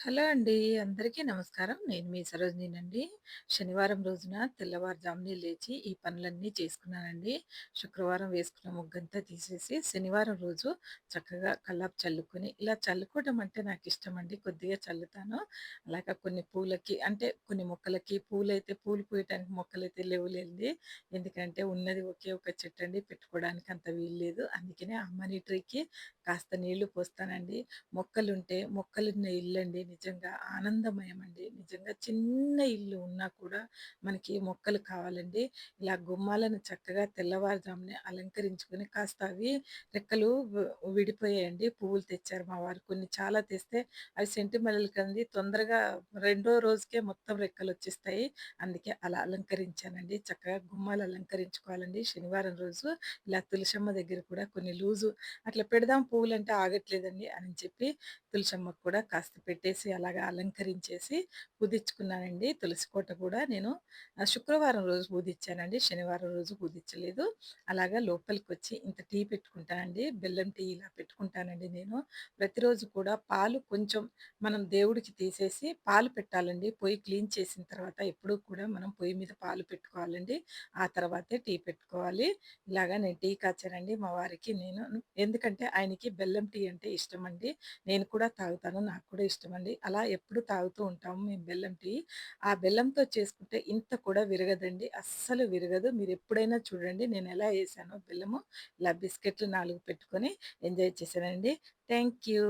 Hello అండి. అందరికీ నమస్కారం. నేను మీ సరోజినండి శనివారం రోజున తెల్లవారుజామునే లేచి ఈ పనులన్నీ చేసుకున్నానండి. శుక్రవారం వేసుకున్న ముగ్గంతా తీసేసి, శనివారం రోజు చక్కగా కల్లాపు చల్లుకొని, ఇలా చల్లుకోవడం అంటే నాకు ఇష్టం అండి కొద్దిగా చల్లుతాను. అలాగా కొన్ని పూలకి అంటే కొన్ని మొక్కలకి పూలైతే పూలు పూయటానికి మొక్కలైతే లేవులేండి. ఎందుకంటే ఉన్నది ఒకే ఒక చెట్టు అండి పెట్టుకోవడానికి అంత వీలు లేదు. అందుకనే ఆ మనీ ట్రీకి కాస్త నీళ్ళు పోస్తానండి. మొక్కలుంటే మొక్కలున్న ఇల్లండి నిజంగా ఆనందమయమండి. నిజంగా చిన్న ఇల్లు ఉన్నా కూడా మనకి మొక్కలు కావాలండి. ఇలా గుమ్మాలను చక్కగా తెల్లవారుజామునే అలంకరించుకొని కాస్త అవి రెక్కలు విడిపోయాయండి. పువ్వులు తెచ్చారు మా వారు. కొన్ని చాలా తెస్తే అవి సెంటిమల్లలు కంది తొందరగా రెండో రోజుకే మొత్తం రెక్కలు వచ్చేస్తాయి అందుకే అలా అలంకరించానండి. చక్కగా గుమ్మాలు అలంకరించుకోవాలండి. శనివారం రోజు ఇలా తులసమ్మ దగ్గర కూడా కొన్ని లూజు అట్లా పెడదాం పువ్వులు అంటే ఆగట్లేదండి అని చెప్పి తులసమ్మకు కూడా కాస్త పెట్టేసి అలాగా అలంకరించేసి పూజించుకున్నానండి. తులసి కోట కూడా నేను శుక్రవారం రోజు పూజించానండి. శనివారం రోజు పూజించలేదు. అలాగా లోపలికి వచ్చి ఇంత టీ పెట్టుకుంటానండి. బెల్లం టీ ఇలా పెట్టుకుంటానండి నేను. ప్రతిరోజు కూడా పాలు కొంచెం మనం దేవుడికి తీసేసి పాలు పెట్టాలండి. పొయ్యి క్లీన్ చేసిన తర్వాత ఎప్పుడూ కూడా మనం పొయ్యి మీద పాలు పెట్టుకోవాలండి. ఆ తర్వాతే టీ పెట్టుకోవాలి. ఇలాగా నేను టీ కాచానండి మా వారికి నేను. ఎందుకంటే ఆయనకి బెల్లం టీ అంటే ఇష్టం అండి నేను కూడా తాగుతాను. నాకు కూడా ఇష్టం అండి ఉంటుంది అలా ఎప్పుడు తాగుతూ ఉంటాము మేము బెల్లం టీ. ఆ బెల్లంతో చేసుకుంటే ఇంత కూడా విరగదండి. అస్సలు విరగదు. మీరు ఎప్పుడైనా చూడండి నేను ఎలా ఏసానో బెల్లము. ఇలా బిస్కెట్లు నాలుగు పెట్టుకొని ఎంజాయ్ చేశానండి. Thank you.